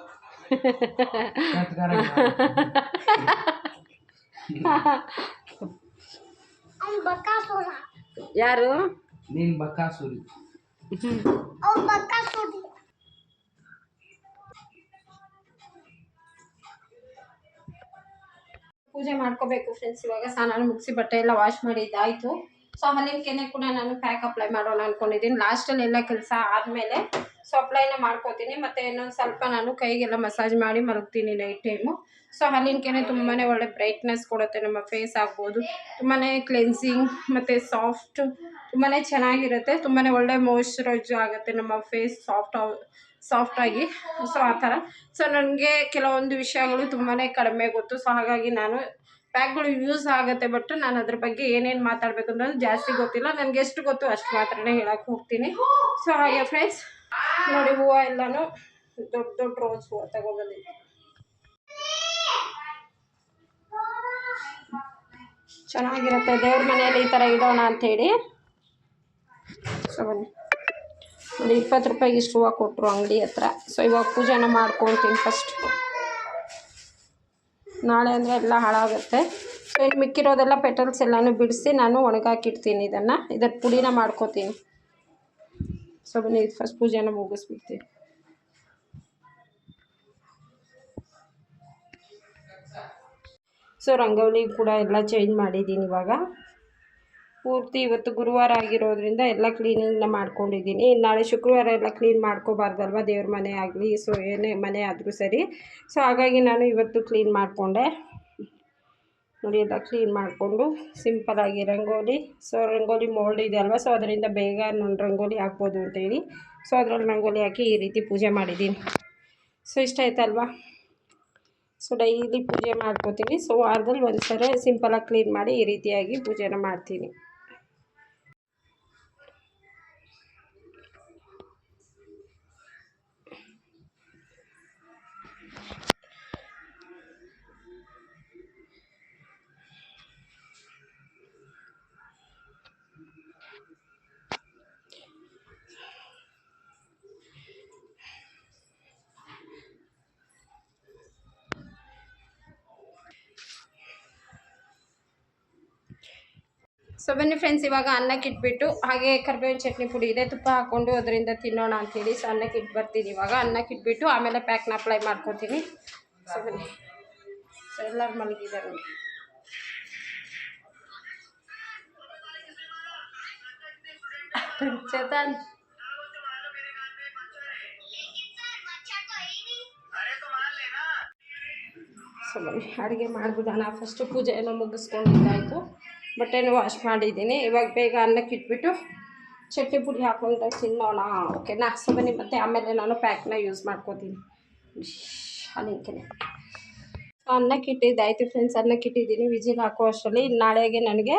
ಅವ್ನು ಬಕಾಸುರ. ಯಾರು? ನೀನ್ ಬಕಾಸುರಿ ಅವ್ನು ಬಕಾಸುರಿ. ಪೂಜೆ ಮಾಡ್ಕೋಬೇಕು ಫ್ರೆಂಡ್ಸ್ ಇವಾಗ ಸ್ನಾನ ಮುಗಿಸಿ ಬಟ್ಟೆ ಎಲ್ಲ ವಾಶ್ ಮಾಡಿದ್ದಾಯಿತು ಸೊ ಹಾಲಿನ ಕೆನೆ ಕೂಡ ನಾನು ಪ್ಯಾಕ್ ಅಪ್ಲೈ ಮಾಡೋಣ ಅನ್ಕೊಂಡಿದ್ದೀನಿ. ಲಾಸ್ಟಲ್ಲಿ ಎಲ್ಲ ಕೆಲಸ ಆದಮೇಲೆ ಸೊ ಅಪ್ಲೈನ ಮಾಡ್ಕೋತೀನಿ. ಮತ್ತೆ ಇನ್ನೊಂದು ಸ್ವಲ್ಪ ನಾನು ಕೈಗೆಲ್ಲ ಮಸಾಜ್ ಮಾಡಿ ಮಲಗ್ತೀನಿ ನೈಟ್ ಟೈಮು ಸೊ ಹಾಲಿನ ಕೆನೆ ತುಂಬಾ ಒಳ್ಳೆ ಬ್ರೈಟ್ನೆಸ್ ಕೊಡುತ್ತೆ ನಮ್ಮ ಫೇಸ್ ಆಗ್ಬೋದು. ತುಂಬಾ ಕ್ಲೆನ್ಸಿಂಗ್ ಮತ್ತು ಸಾಫ್ಟ್ ತುಂಬಾ ಚೆನ್ನಾಗಿರುತ್ತೆ. ತುಂಬಾ ಒಳ್ಳೆ ಮಾಯಿಶ್ಚರೈಸ್ ಆಗುತ್ತೆ ನಮ್ಮ ಫೇಸ್ ಸಾಫ್ಟ್ ಸಾಫ್ಟಾಗಿ ಸೊ ಆ ಥರ. ಸೊ ನನಗೆ ಕೆಲವೊಂದು ವಿಷಯಗಳು ತುಂಬಾ ಕಡಿಮೆ ಗೊತ್ತು. ಸೊ ಹಾಗಾಗಿ ನಾನು ಪ್ಯಾಕ್ಗಳು ಯೂಸ್ ಆಗುತ್ತೆ ಬಟ್ ನಾನು ಅದ್ರ ಬಗ್ಗೆ ಏನೇನು ಮಾತಾಡಬೇಕು ಅನ್ನೋದು ಜಾಸ್ತಿ ಗೊತ್ತಿಲ್ಲ. ನನಗೆ ಎಷ್ಟು ಗೊತ್ತು ಅಷ್ಟು ಮಾತ್ರನೇ ಹೇಳಕ್ಕೆ ಹೋಗ್ತೀನಿ. ಸೊ ಹಾಗೆ ಫ್ರೆಂಡ್ಸ್ ನೋಡಿ ಹೂವು ಎಲ್ಲನೂ ದೊಡ್ಡ ದೊಡ್ಡ ರೋಸ್ ಹೂವು ತಗೊಬಂದಿದ್ದೆ ಚೆನ್ನಾಗಿರುತ್ತೆ. ದೇವ್ರ ಮನೆಯಲ್ಲಿ ಈ ಥರ ಇಡೋಣ ಅಂಥೇಳಿ ಸೊ ಬನ್ನಿ. ಒಂದು ಇಪ್ಪತ್ತು ರೂಪಾಯಿಗೆ ಇಷ್ಟು ಹೂವು ಕೊಟ್ಟರು ಅಂಗಡಿ ಹತ್ರ. ಸೊ ಇವಾಗ ಪೂಜೆನ ಮಾಡ್ಕೊತೀನಿ ಫಸ್ಟ್ ನಾಳೆ ಅಂದರೆ ಎಲ್ಲ ಹಾಳಾಗುತ್ತೆ. ಸೊ ಇನ್ನು ಮಿಕ್ಕಿರೋದೆಲ್ಲ ಪೆಟಲ್ಸ್ ಎಲ್ಲನೂ ಬಿಡಿಸಿ ನಾನು ಒಣಗಾಕಿಡ್ತೀನಿ ಇದನ್ನು. ಇದರ ಪುಡಿನ ಮಾಡ್ಕೋತೀನಿ. ಸೊ ಬನ್ನಿ, ಇದು ಫಸ್ಟ್ ಪೂಜೆನ ಮುಗಿಸ್ಬಿಡ್ತೀನಿ. ಸೊ ರಂಗೋಲಿ ಕೂಡ ಎಲ್ಲ ಚೇಂಜ್ ಮಾಡಿದ್ದೀನಿ ಇವಾಗ. ಪೂರ್ತಿ ಇವತ್ತು ಗುರುವಾರ ಆಗಿರೋದ್ರಿಂದ ಎಲ್ಲ ಕ್ಲೀನಿಂಗ್ನ ಮಾಡ್ಕೊಂಡಿದ್ದೀನಿ. ನಾಳೆ ಶುಕ್ರವಾರ ಎಲ್ಲ ಕ್ಲೀನ್ ಮಾಡ್ಕೋಬಾರ್ದಲ್ವ ದೇವ್ರ ಮನೆ ಆಗಲಿ? ಸೊ ಏನೇ ಮನೆ ಆದರೂ ಸರಿ. ಸೊ ಹಾಗಾಗಿ ನಾನು ಇವತ್ತು ಕ್ಲೀನ್ ಮಾಡಿಕೊಂಡೆ. ನೋಡಿ, ಎಲ್ಲ ಕ್ಲೀನ್ ಮಾಡಿಕೊಂಡು ಸಿಂಪಲಾಗಿ ರಂಗೋಲಿ. ಸೊ ರಂಗೋಲಿ ಮೋಲ್ಡ್ ಇದೆ ಅಲ್ವಾ? ಸೊ ಅದರಿಂದ ಬೇಗ ನಾನು ರಂಗೋಲಿ ಹಾಕ್ಬೋದು ಅಂತೇಳಿ ಸೊ ಅದರಲ್ಲಿ ರಂಗೋಲಿ ಹಾಕಿ ಈ ರೀತಿ ಪೂಜೆ ಮಾಡಿದ್ದೀನಿ. ಸೊ ಇಷ್ಟ ಆಯ್ತಲ್ವಾ? ಸೊ ಡೈಲಿ ಪೂಜೆ ಮಾಡ್ಕೋತೀನಿ. ಸೊ ವಾರದಲ್ಲಿ ಒಂದು ಸಲ ಸಿಂಪಲಾಗಿ ಕ್ಲೀನ್ ಮಾಡಿ ಈ ರೀತಿಯಾಗಿ ಪೂಜೆನ ಮಾಡ್ತೀನಿ. ಸೊ ಬನ್ನಿ ಫ್ರೆಂಡ್ಸ್ ಇವಾಗ ಅನ್ನಕ್ಕೆ ಇಟ್ಬಿಟ್ಟು ಹಾಗೆ ಕರ್ಬೇವಿನ ಚಟ್ನಿ ಪುಡಿ ಇದೆ. ತುಪ್ಪ ಹಾಕ್ಕೊಂಡು ಅದರಿಂದ ತಿನ್ನೋಣ ಅಂತೇಳಿ ಸೊ ಅನ್ನಕ್ಕೆ ಇಟ್ಟು ಬರ್ತೀನಿ ಇವಾಗ. ಅನ್ನಕ್ಕೆ ಇಟ್ಬಿಟ್ಟು ಆಮೇಲೆ ಪ್ಯಾಕ್ನ ಅಪ್ಲೈ ಮಾಡ್ಕೊತೀನಿ. ಸೊ ಬನ್ನಿ. ಸೊ ಎಲ್ಲರೂ ಮಲಗಿದ್ದಾರೆ ಚೇತನ್. ಸೊ ಬನ್ನಿ. ಅಡುಗೆ ಮಾಡ್ಬಿಡೋಣ. ಫಸ್ಟು ಪೂಜೆ ಎಲ್ಲ ಮುಗಿಸ್ಕೊಂಡಿದ್ದಾಯಿತು. ಬಟ್ಟೆನೂ ವಾಶ್ ಮಾಡಿದ್ದೀನಿ. ಇವಾಗ ಬೇಗ ಅನ್ನಕ್ಕೆ ಇಟ್ಬಿಟ್ಟು ಚಟ್ನಿ ಪುಡಿ ಹಾಕೊಂಡು ತಿನ್ನೋಣ. ಓಕೆನಾ ಸೊ ಬನ್ನಿ ಮತ್ತೆ ಆಮೇಲೆ ನಾನು ಪ್ಯಾಕ್ನ ಯೂಸ್ ಮಾಡ್ಕೋತೀನಿ. ಅದಕ್ಕೆ ಅನ್ನಕ್ಕೆ ಇಟ್ಟಿದ್ದಾಯಿತು ಫ್ರೆಂಡ್ಸ್ ಅನ್ನಕ್ಕೆ ಇಟ್ಟಿದ್ದೀನಿ. ವಿಜಿಲ್ ಹಾಕೋ ಅಷ್ಟರಲ್ಲಿ ನಾಳೆಗೆ ನನಗೆ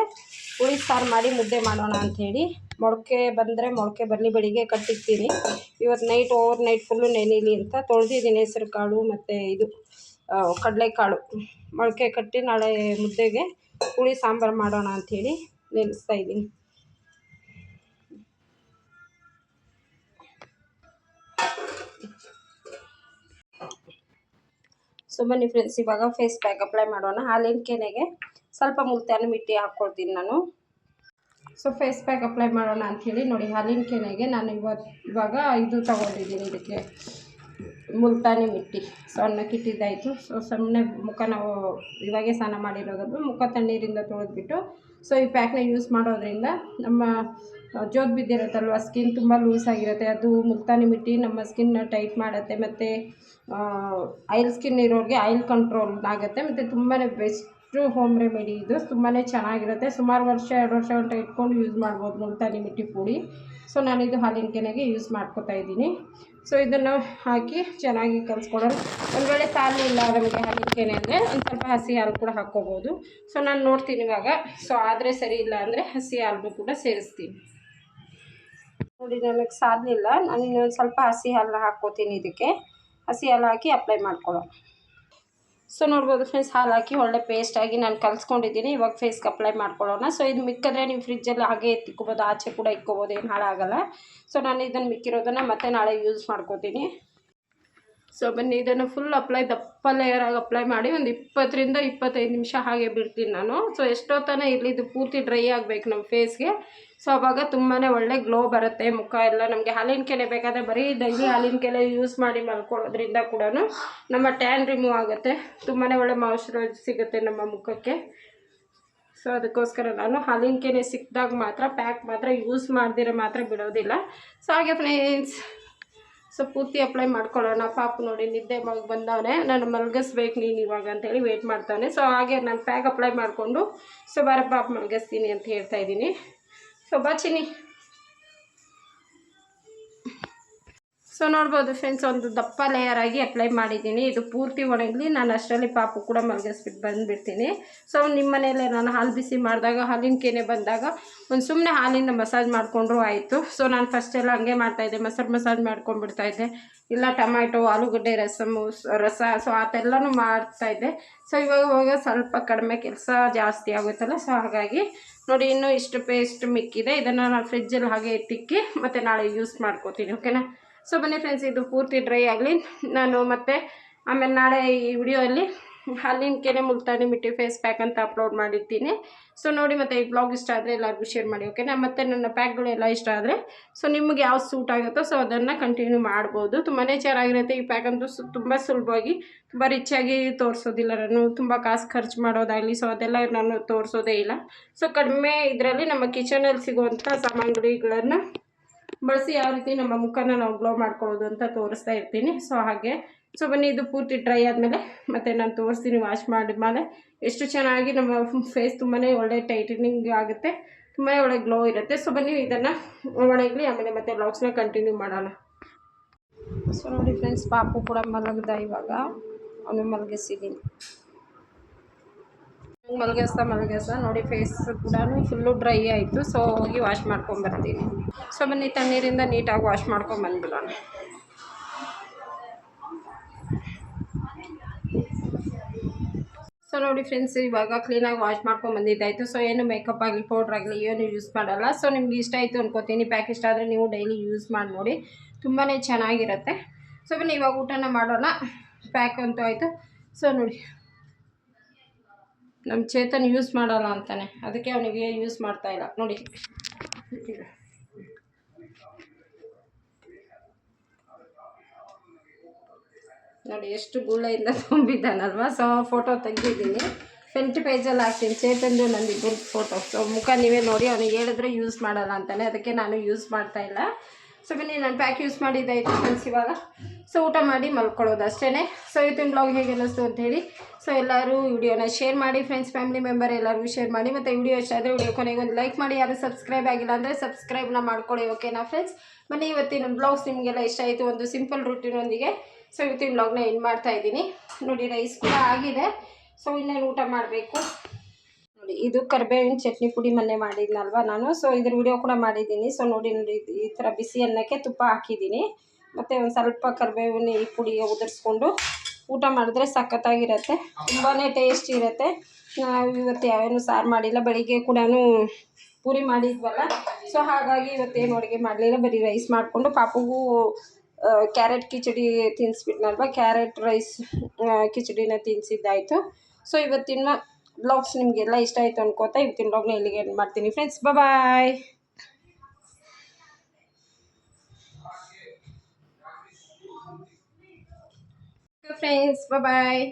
ಹುಳಿ ಸಾರು ಮಾಡಿ ಮುದ್ದೆ ಮಾಡೋಣ ಅಂಥೇಳಿ ಮೊಳಕೆ ಬಂದರೆ ಮೊಳಕೆ ಬರಲಿ ಬೆಳಿಗ್ಗೆ ಕಟ್ಟಿರ್ತೀನಿ. ಇವತ್ತು ನೈಟ್ ಓವರ್ ನೈಟ್ ಫುಲ್ಲು ನೆನೀಲಿ ಅಂತ ತೊಳೆದಿದ್ದೀನಿ ಹೆಸರು ಕಾಳು ಮತ್ತು ಇದು ಕಡಲೆಕಾಳು. ಮೊಳಕೆ ಕಟ್ಟಿ ನಾಳೆ ಮುದ್ದೆಗೆ ಹುಳಿ ಸಾಂಬಾರು ಮಾಡೋಣ ಅಂಥೇಳಿ ನೆನೆಸ್ತಾ ಇದ್ದೀನಿ. ಸೊ ಬನ್ನಿ ಫ್ರೆಂಡ್ಸ್ ಇವಾಗ ಫೇಸ್ ಪ್ಯಾಕ್ ಅಪ್ಲೈ ಮಾಡೋಣ. ಹಾಲಿನ ಕೆನೆಗೆ? ಸ್ವಲ್ಪ ಮುಲ್ತಾನು ಮಿಟ್ಟಿ ಹಾಕ್ಕೊಳ್ತೀನಿ ನಾನು. ಸೊ ಫೇಸ್ ಪ್ಯಾಕ್ ಅಪ್ಲೈ ಮಾಡೋಣ ಅಂಥೇಳಿ ನೋಡಿ ಹಾಲಿನ ಕೆನೆಗೆ ನಾನು ಇವತ್ತು ಇವಾಗ ಇದು ತೊಗೊಂಡಿದ್ದೀನಿ ಇದಕ್ಕೆ. ಮುಲ್ತಾನಿ ಮಿಟ್ಟಿ. ಅನ್ನಕ್ಕೆ ಇಟ್ಟಿದ್ದಾಯಿತು ಸೊ ಸಣ್ಣ ಮುಖ ನಾವು ಇವಾಗೆ ಸ್ನಾನ ಮಾಡಿರೋದು ಮುಖ ತಣ್ಣೀರಿಂದ ತೊಳೆದ್ಬಿಟ್ಟು, ಸೊ ಈ ಪ್ಯಾಕ್ನ ಯೂಸ್ ಮಾಡೋದ್ರಿಂದ ನಮ್ಮ ಜೋತ್ ಬಿದ್ದಿರುತ್ತಲ್ವ ಸ್ಕಿನ್ ತುಂಬ ಲೂಸ್ ಆಗಿರುತ್ತೆ. ಅದು ಮುಲ್ತಾನಿ ಮಿಟ್ಟಿ ನಮ್ಮ ಸ್ಕಿನ್ನ ಟೈಟ್ ಮಾಡುತ್ತೆ ಮತ್ತು ಆಯಿಲ್ ಸ್ಕಿನ್ ಇರೋರಿಗೆ ಆಯಿಲ್ ಕಂಟ್ರೋಲ್ ಆಗುತ್ತೆ. ಮತ್ತು ತುಂಬಾ ಬೆಸ್ಟ್ ಬೆಸ್ಟು ಹೋಮ್ ರೆಮಿಡಿ ಇದು. ತುಂಬಾ ಚೆನ್ನಾಗಿರುತ್ತೆ. ಸುಮಾರು ವರ್ಷ, ಎರಡು ವರ್ಷ ಗಂಟೆ ಇಟ್ಕೊಂಡು ಯೂಸ್ ಮಾಡ್ಬೋದು ಮುಲ್ತಾನಿ ಮಿಟ್ಟಿ ಪುಡಿ. ಸೊ ನಾನಿದು ಹಾಲಿನ ಕೆನೆಗೆ ಯೂಸ್ ಮಾಡ್ಕೊತಾ ಇದ್ದೀನಿ. ಸೊ ಇದನ್ನು ಹಾಕಿ ಚೆನ್ನಾಗಿ ಕಲಿಸ್ಕೊಡೋಣ. ಒಂದು ವೇಳೆ ಇಲ್ಲ ನಮಗೆ ಹಾಲಿನ ಕೆನೆ ಅಂದರೆ ಒಂದು ಸ್ವಲ್ಪ ಹಸಿ ಹಾಲು ಕೂಡ ಹಾಕ್ಕೋಬೋದು. ಸೊ ನಾನು ನೋಡ್ತೀನಿ ಇವಾಗ. ಸೊ ಆದರೆ ಸರಿ ಇಲ್ಲ ಅಂದರೆ ಹಸಿ ಹಾಲು ಕೂಡ ಸೇರಿಸ್ತೀನಿ. ನೋಡಿ ನನಗೆ ಸಾಲಿಲ್ಲ ನಾನು ಇನ್ನೊಂದು ಸ್ವಲ್ಪ ಹಸಿ ಹಾಲು ಹಾಕ್ಕೋತೀನಿ ಇದಕ್ಕೆ. ಹಸಿ ಹಾಲು ಹಾಕಿ ಅಪ್ಲೈ ಮಾಡ್ಕೊಳ್ಳೋಣ. ಸೊ ನೋಡ್ಬೋದು ಫ್ರೆಂಡ್ಸ್ ಹಾಲು ಹಾಕಿ ಒಳ್ಳೆ ಪೇಸ್ಟಾಗಿ ನಾನು ಕಲಿಸ್ಕೊಂಡಿದ್ದೀನಿ. ಇವಾಗ ಫೇಸ್ಗೆ ಅಪ್ಲೈ ಮಾಡ್ಕೊಳ್ಳೋಣ. ಸೊ ಇದು ಮಿಕ್ಕಿದ್ರೆ ನೀವು ಫ್ರಿಜ್ಜಲ್ಲಿ ಹಾಗೆ ಎತ್ತಿಕ್ಕೋಬೋದು, ಆಚೆ ಕೂಡ ಇಕ್ಕೋಬೋದು ಏನು ಹಾಳಾಗಲ್ಲ. ಸೊ ನಾನು ಇದನ್ನು ಮಿಕ್ಕಿರೋದನ್ನು ಮತ್ತೆ ನಾಳೆ ಯೂಸ್ ಮಾಡ್ಕೋತೀನಿ. ಸೊ ಬನ್ನಿ, ಇದನ್ನು ಫುಲ್ ಅಪ್ಲೈ ದಪ್ಪ ಲೇಯರಾಗಿ ಅಪ್ಲೈ ಮಾಡಿ ಒಂದು ಇಪ್ಪತ್ತರಿಂದ ಇಪ್ಪತ್ತೈದು ನಿಮಿಷ ಹಾಗೆ ಬಿಡ್ತೀನಿ ನಾನು. ಸೊ ಎಷ್ಟೊತ್ತನೇ ಇರಲಿ ಇದು ಪೂರ್ತಿ ಡ್ರೈ ಆಗಬೇಕು ನಮ್ಮ ಫೇಸ್ಗೆ ಸೊ ಅವಾಗ ತುಂಬಾ ಒಳ್ಳೆ ಗ್ಲೋ ಬರುತ್ತೆ ಮುಖ ಎಲ್ಲ. ನಮಗೆ ಹಾಲಿನ ಕೆನೆ ಬೇಕಾದರೆ ಬರೀ ಡೈಲಿ ಹಾಲಿನ ಕೆನೆ ಯೂಸ್ ಮಾಡಿ ಮಲ್ಕೊಳ್ಳೋದ್ರಿಂದ ಕೂಡ ನಮ್ಮ ಟ್ಯಾನ್ ರಿಮೂವ್ ಆಗುತ್ತೆ. ತುಂಬಾ ಒಳ್ಳೆ ಮಾಯಶ್ಚರೈಸ್ ಸಿಗುತ್ತೆ ನಮ್ಮ ಮುಖಕ್ಕೆ. ಸೊ ಅದಕ್ಕೋಸ್ಕರ ನಾನು ಹಾಲಿನ ಕೆನೆ ಸಿಕ್ಕಿದಾಗ ಮಾತ್ರ ಪ್ಯಾಕ್ ಮಾತ್ರ ಯೂಸ್ ಮಾಡ್ದಿರೋ ಮಾತ್ರ ಬಿಡೋದಿಲ್ಲ. ಸೊ ಹಾಗೆ ಫ್ರೆಂಡ್ಸ್ ಸೊ ಪೂರ್ತಿ ಅಪ್ಲೈ ಮಾಡ್ಕೊಳ್ಳೋಣ. ಪಾಪು ನೋಡಿ ನಿದ್ದೆ ಮಗ ಬಂದವನೇ. ನಾನು ಮಲಗಿಸ್ಬೇಕು ನೀನು ಇವಾಗ ಅಂತೇಳಿ ವೆಯ್ಟ್ ಮಾಡ್ತಾನೆ. ಸೊ ಹಾಗೆ ನಾನು ಪ್ಯಾಕ್ ಅಪ್ಲೈ ಮಾಡಿಕೊಂಡು ಸೊ ಬರಪ್ಪ ಪಾಪ ಮಲಗಿಸ್ತೀನಿ ಅಂತ ಹೇಳ್ತಾ ಇದ್ದೀನಿ. ಸೊ ಬಾಚಿನಿ ಸೊ ನೋಡ್ಬೋದು ಫ್ರೆಂಡ್ಸ್ ಒಂದು ದಪ್ಪ ಲೇಯರ್ ಆಗಿ ಅಪ್ಲೈ ಮಾಡಿದ್ದೀನಿ. ಇದು ಪೂರ್ತಿ ಒಣಗಲಿ ನಾನು ಅಷ್ಟರಲ್ಲಿ ಪಾಪು ಕೂಡ ಮಲಗಿಸ್ಬಿಟ್ಟು ಬಂದುಬಿಡ್ತೀನಿ. ಸೊ ನಿಮ್ಮ ಮನೆಯಲ್ಲೇ ನಾನು ಹಾಲು ಬಿಸಿ ಮಾಡಿದಾಗ, ಹಾಲಿನ ಕೆನೆ ಬಂದಾಗ ಒಂದು ಸುಮ್ಮನೆ ಹಾಲಿನ ಮಸಾಜ್ ಮಾಡಿಕೊಂಡ್ರು ಆಯಿತು. ಸೊ ನಾನು ಫಸ್ಟ್ ಎಲ್ಲ ಹಂಗೆ ಮಾಡ್ತಾಯಿದ್ದೆ ಮೊಸರು ಮಸಾಜ್ ಮಾಡ್ಕೊಂಡ್ಬಿಡ್ತಾಯಿದ್ದೆ ಇಲ್ಲ ಟೊಮ್ಯಾಟೊ ಆಲೂಗಡ್ಡೆ, ರಸಮು, ರಸ ಸೊ ಆ ಥರಲ್ಲೂ ಮಾಡ್ತಾಯಿದ್ದೆ ಸೊ ಇವಾಗ ಇವಾಗ ಸ್ವಲ್ಪ ಕಡಿಮೆ ಕೆಲಸ ಜಾಸ್ತಿ ಆಗುತ್ತಲ್ಲ ಸೊ ಹಾಗಾಗಿ ನೋಡಿ, ಇನ್ನೂ ಇಷ್ಟು ಪೇಸ್ಟ್ ಮಿಕ್ಕಿದೆ. ಇದನ್ನು ನಾನು ಫ್ರಿಜ್ಜಲ್ಲಿ ಹಾಗೆ ಇಟ್ಟಿಕ್ಕಿ ಮತ್ತು ನಾಳೆ ಯೂಸ್ ಮಾಡ್ಕೋತೀನಿ ಓಕೆನಾ ಸೊ ಬನ್ನಿ ಫ್ರೆಂಡ್ಸ್ ಇದು ಪೂರ್ತಿ ಡ್ರೈ ಆಗಲಿ. ನಾನು ಮತ್ತೆ ಆಮೇಲೆ ನಾಳೆ ಈ ವಿಡಿಯೋಲ್ಲಿ ಅಲ್ಲಿನ ಕೆನೆ ಮುಲ್ತಾನಿ ಮಿಟ್ಟಿ ಫೇಸ್ ಪ್ಯಾಕ್ ಅಂತ ಅಪ್ಲೋಡ್ ಮಾಡಿರ್ತೀನಿ. ಸೊ ನೋಡಿ ಮತ್ತೆ ಈ ಬ್ಲಾಗ್ ಇಷ್ಟ ಆದರೆ ಎಲ್ಲರಿಗೂ ಶೇರ್ ಮಾಡಿ ಓಕೆನಾ ಮತ್ತು ನನ್ನ ಪ್ಯಾಕ್ಗಳೆಲ್ಲ ಇಷ್ಟ ಆದರೆ ಸೊ ನಿಮಗೆ ಯಾವ್ದು ಸೂಟ್ ಆಗುತ್ತೋ ಸೊ ಅದನ್ನು ಕಂಟಿನ್ಯೂ ಮಾಡ್ಬೋದು. ತುಂಬಾ ಚೆನ್ನಾಗಿರುತ್ತೆ ಈ ಪ್ಯಾಕ್ ಅಂತೂ. ತುಂಬ ಸುಲಭವಾಗಿ, ತುಂಬ ರಿಚಾಗಿ ತೋರಿಸೋದಿಲ್ಲ ನಾನು. ತುಂಬ ಕಾಸು ಖರ್ಚು ಮಾಡೋದಾಗಲಿ ಸೊ ಅದೆಲ್ಲ ನಾನು ತೋರಿಸೋದೇ ಇಲ್ಲ. ಸೊ ಕಡಿಮೆ ಇದರಲ್ಲಿ ನಮ್ಮ ಕಿಚನಲ್ಲಿ ಸಿಗುವಂಥ ಸಾಮಗ್ರಿಗಳನ್ನು ಬಳಸಿ ಯಾವ ರೀತಿ ನಮ್ಮ ಮುಖನ ನಾವು ಗ್ಲೋ ಮಾಡ್ಕೊಳ್ಳೋದು ಅಂತ ತೋರಿಸ್ತಾ ಇರ್ತೀನಿ. ಸೊ ಹಾಗೆ. ಸೊ ಬನ್ನಿ, ಇದು ಪೂರ್ತಿ ಡ್ರೈ ಆದಮೇಲೆ ಮತ್ತು ನಾನು ತೋರಿಸ್ತೀನಿ ವಾಶ್ ಮಾಡಿದ್ಮೇಲೆ. ಎಷ್ಟು ಚೆನ್ನಾಗಿ ನಮ್ಮ ಫೇಸ್ ತುಂಬಾ ಒಳ್ಳೆ ಟೈಟನಿಂಗ್ ಆಗುತ್ತೆ ತುಂಬ ಒಳ್ಳೆ ಗ್ಲೋ ಇರುತ್ತೆ. ಸೊ ಬನ್ನಿ, ಇದನ್ನು ಒಣಗಲಿ, ಆಮೇಲೆ ಮತ್ತೆ ಬ್ಲಾಗ್ಸ್ನ ಕಂಟಿನ್ಯೂ ಮಾಡೋಣ. ಸೊ ನೋಡಿ ಫ್ರೆಂಡ್ಸ್ ಪಾಪು ಕೂಡ ಮಲಗ್ದ ಇವಾಗ. ಅವನು ಮಲಗಿಸಿದ್ದೀನಿ ಮಲಗಿಸ್ತಾ ಮಲಗಿಸ್ತಾ ನೋಡಿ ಫೇಸ್ ಕೂಡ ಫುಲ್ಲು ಡ್ರೈ ಆಯಿತು. ಸೊ ಹೋಗಿ ವಾಶ್ ಮಾಡ್ಕೊಂಬರ್ತೀನಿ ಸೊ ಬನ್ನಿ, ತಣ್ಣೀರಿಂದ ನೀಟಾಗಿ ವಾಶ್ ಮಾಡ್ಕೊಂಬಂದ್ಬಿಡೋಣ ಸೊ ನೋಡಿ ಫ್ರೆಂಡ್ಸ್ ಇವಾಗ ಕ್ಲೀನಾಗಿ ವಾಶ್ ಮಾಡ್ಕೊಂಡು ಬಂದಿದ್ದಾಯಿತು. ಸೊ ಏನು ಮೇಕಪ್ ಆಗಲಿ ಪೌಡ್ರ್ ಆಗಲಿ, ಏನು ಯೂಸ್ ಮಾಡಲ್ಲ. ಸೊ ನಿಮ್ಗೆ ಇಷ್ಟ ಆಯಿತು ಅನ್ಕೋತೀನಿ. ಪ್ಯಾಕ್ ಇಷ್ಟ ಆದರೆ ನೀವು ಡೈಲಿ ಯೂಸ್ ಮಾಡಿ ನೋಡಿ. ತುಂಬಾ ಚೆನ್ನಾಗಿರುತ್ತೆ. ಸೊ ಬನ್ನಿ, ಇವಾಗ ಊಟನ ಮಾಡೋಣ. ಪ್ಯಾಕ್ ಅಂತೂ ಆಯಿತು. ಸೊ ನೋಡಿ. ನಮ್ಮ ಚೇತನ್ ಯೂಸ್ ಮಾಡೋಲ್ಲ ಅಂತಾನೆ. ಅದಕ್ಕೆ ಅವನಿಗೆ ಯೂಸ್ ಮಾಡ್ತಾ ಇಲ್ಲ. ನೋಡಿ. ನೋಡಿ, ಎಷ್ಟು ಗುಳ್ಳೆಯಿಂದ ತುಂಬಿದ್ದಾನಲ್ವ? ಸೊ ಫೋಟೋ ತೆಗೆದಿದ್ದೀನಿ. ಫ್ರಂಟ್ ಪೇಜಲ್ಲಿ ಹಾಕ್ತೀನಿ. ಚೇತನ್ದು ನಂದು ಫೋಟೋ ಸೊ ಮುಖ ನೀವೇ ನೋಡಿ, ಅವನಿಗೆ ಹೇಳಿದ್ರೆ ಯೂಸ್ ಮಾಡಲ್ಲ ಅಂತಾನೆ. ಅದಕ್ಕೆ ನಾನು ಯೂಸ್ ಮಾಡ್ತಾ ಇಲ್ಲ. ಸೊ ಬನ್ನಿ, ನಾನು ಪ್ಯಾಕ್ ಯೂಸ್ ಮಾಡಿದ್ದಾಯಿತು ಫ್ರೆಂಡ್ಸ್ ಇವಾಗ. ಸೊ ಊಟ ಮಾಡಿ ಮಲ್ಕೊಳ್ಳೋದು ಅಷ್ಟೇ ಸೊ ಇವತ್ತಿನ ಬ್ಲಾಗ್ ಹೇಗೆ ಅನ್ನಿಸ್ತು ಅಂತ ಹೇಳಿ. ಸೊ ಎಲ್ಲರೂ ವಿಡಿಯೋನ ಶೇರ್ ಮಾಡಿ ಫ್ರೆಂಡ್ಸ್ ಫ್ಯಾಮಿಲಿ ಮೆಂಬರ್ ಎಲ್ಲರಿಗೂ ಶೇರ್ ಮಾಡಿ. ಮತ್ತು ವಿಡಿಯೋ ಇಷ್ಟ ಆದರೆ ವಿಡಿಯೋ ಕೊನೆಗೆ ಒಂದು ಲೈಕ್ ಮಾಡಿ. ಯಾರು ಸಬ್ಸ್ಕ್ರೈಬ್ ಆಗಿಲ್ಲ ಅಂದರೆ ಸಬ್ಸ್ಕ್ರೈಬ್ನ ಮಾಡ್ಕೊಳ್ಳಿ ಓಕೆನಾ ಫ್ರೆಂಡ್ಸ್ ಬನ್ನಿ, ಇವತ್ತಿನ ಬ್ಲಾಗ್ಸ್ ನಿಮಗೆಲ್ಲ ಇಷ್ಟ ಆಯಿತು ಒಂದು ಸಿಂಪಲ್ ರೂಟೀನೊಂದಿಗೆ ಸೊ ಇವತ್ತಿನ ಬ್ಲಾಗ್ನ ಏನು ಮಾಡ್ತಾ ಇದ್ದೀನಿ. ನೋಡಿ ರೈಸ್ ಕೂಡ ಆಗಿದೆ. ಸೊ ಇನ್ನೇನು ಊಟ ಮಾಡಬೇಕು? ನೋಡಿ, ಇದು ಕರಿಬೇವಿನ ಚಟ್ನಿ ಪುಡಿ ಮೊನ್ನೆ ಮಾಡಿದ್ನಲ್ವ ನಾನು. ಸೊ ಇದ್ರ ವಿಡಿಯೋ ಕೂಡ ಮಾಡಿದ್ದೀನಿ. ಸೊ ನೋಡಿ ನೋಡಿ, ಈ ಥರ ಬಿಸಿ ಅನ್ನಕ್ಕೆ ತುಪ್ಪ ಹಾಕಿದ್ದೀನಿ. ಮತ್ತು ಒಂದು ಸ್ವಲ್ಪ ಕರಿಬೇವಿನ ಈ ಪುಡಿ ಉದುರಿಸ್ಕೊಂಡು ಊಟ ಮಾಡಿದ್ರೆ ಸಖತ್ತಾಗಿರುತ್ತೆ. ತುಂಬಾ ಟೇಸ್ಟ್ ಇರುತ್ತೆ. ಇವತ್ತು ಯಾವೇನು ಸಾರು ಮಾಡಿಲ್ಲ, ಬೆಳಿಗ್ಗೆ ಕೂಡ ಪೂರಿ ಮಾಡಿದ್ವಲ್ಲ. ಸೊ ಹಾಗಾಗಿ ಇವತ್ತೇನು ಅಡುಗೆ ಮಾಡಲಿಲ್ಲ, ಬರೀ ರೈಸ್ ಮಾಡಿಕೊಂಡು ಪಾಪಗೂ ಕ್ಯಾರೆಟ್ ಕಿಚಡಿ ತಿನ್ನಿಸ್ಬಿಟ್ನಲ್ವ ಕ್ಯಾರೆಟ್ ರೈಸ್ ಕಿಚಡಿನ ತಿನ್ನಿಸಿದ್ದಾಯಿತು ಸೊ ಇವತ್ತಿನ ಬ್ಲಾಗ್ಸ್ ನಿಮಗೆಲ್ಲ ಇಷ್ಟ ಆಯಿತು ಅನ್ಕೋತಾ ಇವತ್ತಿನ ಬ್ಲಾಗ್ನ ಇಲ್ಲಿಗೆ ಎಂಡ್ ಮಾಡ್ತೀನಿ. Friends bye friends bye